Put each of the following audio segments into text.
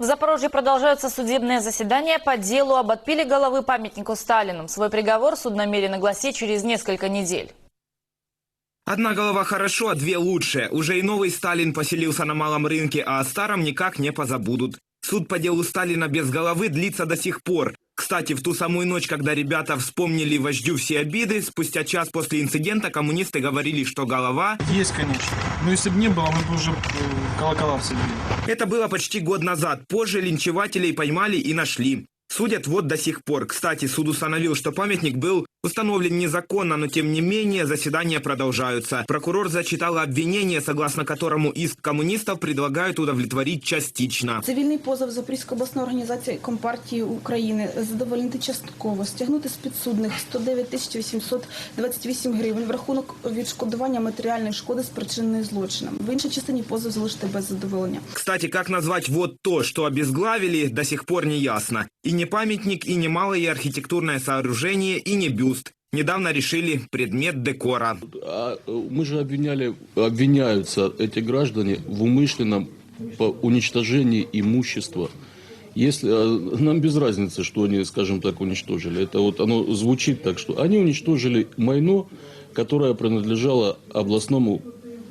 В Запорожье продолжаются судебные заседания по делу об отпиле головы памятнику Сталину. Свой приговор суд намерен огласить через несколько недель. Одна голова хорошо, а две лучше. Уже и новый Сталин поселился на малом рынке, а о старом никак не позабудут. Суд по делу Сталина без головы длится до сих пор. Кстати, в ту самую ночь, когда ребята вспомнили вождю все обиды, спустя час после инцидента коммунисты говорили, что голова... Есть, конечно. Но если бы не было, мы бы уже э, колокола все били. Это было почти год назад. Позже линчевателей поймали и нашли. Судят вот до сих пор. Кстати, суд установил, что памятник был установлен незаконно, но тем не менее заседания продолжаются. Прокурор зачитала обвинение, согласно которому иск коммунистов предлагают удовлетворить частично. Цивільний позов Запорізької обласної організації Компартії України задовольнити частково, стягнути з підсудних 109 тисяч 828 гривень в рахунок відшкодування матеріальної шкоди, спричиненої злочином. В іншій частині позов залишити без задоволення. Кстати, как назвать вот то, что обезглавили, до сих пор не ясно. И не памятник, и не малое архитектурное сооружение, и не бюст. Недавно решили предмет декора. А э, мы же обвиняли, обвиняются эти граждане в умышленном по- уничтожении имущества. Если э, нам без разницы, что они, скажем так, уничтожили. Это вот оно звучит так, что они уничтожили майно, которое принадлежало областному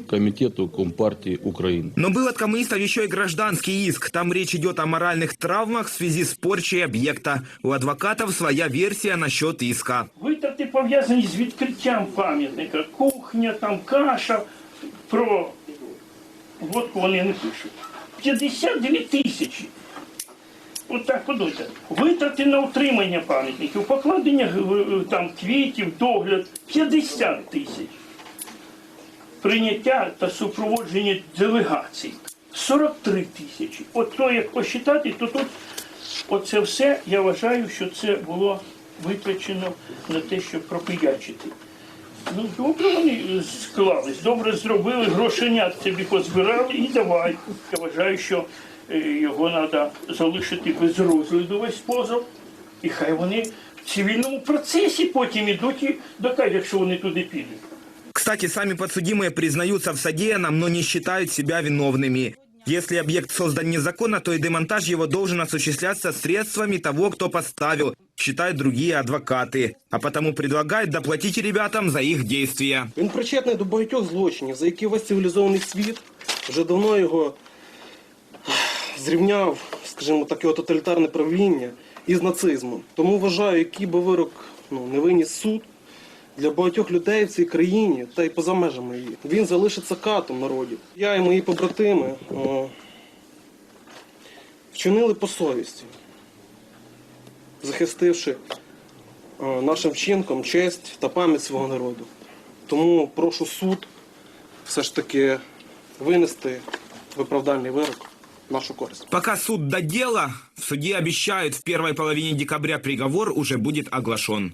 комитету Компартии Украины. Но был от коммунистов еще и гражданский иск. Там речь идет о моральных травмах в связи с порчей объекта. У адвокатов своя версия насчет иска. Витрати пов'язані з відкриттям пам'ятника, кухня, там каша. Про водку вони не пишуть. 52 тисячі. От так подумайте. Витрати на утримання пам'ятників, покладення е, там квітів, догляд 50 тисяч. Прийняття та супроводження делегацій 43 тисячі. От то, як посчитати, то тут оце все, я вважаю, що це було витрачено на те, щоб пропиячити. Ну, добре вони склались, добре зробили, грошенят собі позбирали і давай. Я вважаю, що е, його треба залишити без розгляду весь позов. І хай вони в цивільному процесі потім ідуть і докажуть, якщо вони туди підуть. Кстати, сами подсудимые признаются в содеянном, но не считают себя виновными. Если объект создан незаконно, то и демонтаж его должен осуществляться средствами того, кто поставил, считают другие адвокаты. А потому предлагают доплатить ребятам за их действия. Він причетний до багатьох злочинів, за які весь цивілізований світ вже давно його зрівняв, скажімо так, його тоталітарне правління із нацизмом. Тому вважаю, який би вирок ну, не виніс суд для багатьох людей в цій країні та й поза межами її. Він залишиться катом народів. Я і мої побратими о, вчинили по совісті, захистивши е, нашим вчинком честь та пам'ять свого народу. Тому прошу суд все ж таки винести виправдальний вирок нашу користь. Пока суд до дела, в суде обещают, в первой половине декабря приговор уже будет оглашен.